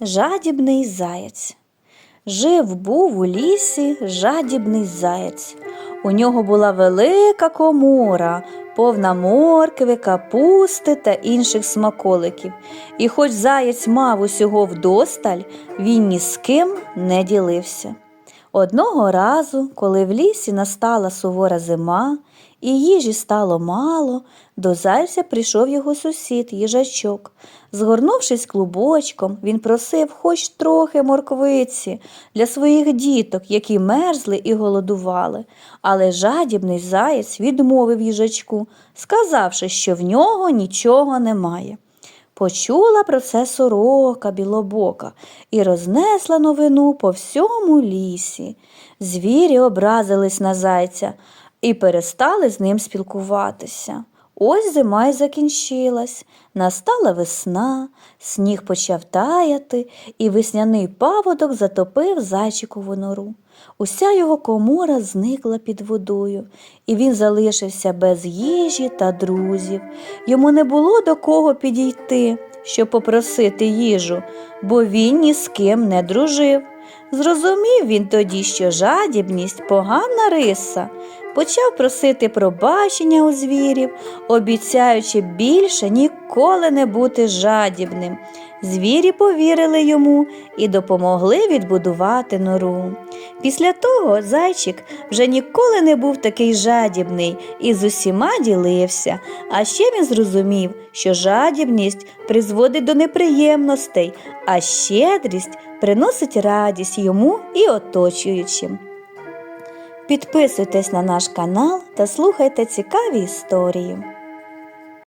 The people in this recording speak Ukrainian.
Жадібний заєць. Жив був у лісі жадібний заєць. У нього була велика комора, повна моркви, капусти та інших смаколиків. І хоч заєць мав усього вдосталь, він ні з ким не ділився. Одного разу, коли в лісі настала сувора зима, і їжі стало мало, до зайця прийшов його сусід, їжачок. Згорнувшись клубочком, він просив хоч трохи морквиці для своїх діток, які мерзли і голодували. Але жадібний заєць відмовив їжачку, сказавши, що в нього нічого немає. Почула про це сорока білобока і рознесла новину по всьому лісі. Звірі образились на зайця і перестали з ним спілкуватися. Ось зима й закінчилась, настала весна, сніг почав таяти, і весняний паводок затопив зайчикову нору. Уся його комора зникла під водою, і він залишився без їжі та друзів. Йому не було до кого підійти, щоб попросити їжу, бо він ні з ким не дружив. Зрозумів він тоді, що жадібність погана риса, почав просити пробачення у звірів, обіцяючи більше ніколи не бути жадібним. Звірі повірили йому і допомогли відбудувати нору. Після того зайчик вже ніколи не був такий жадібний і з усіма ділився. А ще він зрозумів, що жадібність призводить до неприємностей, а щедрість приносить радість йому і оточуючим. Підписуйтесь на наш канал та слухайте цікаві історії.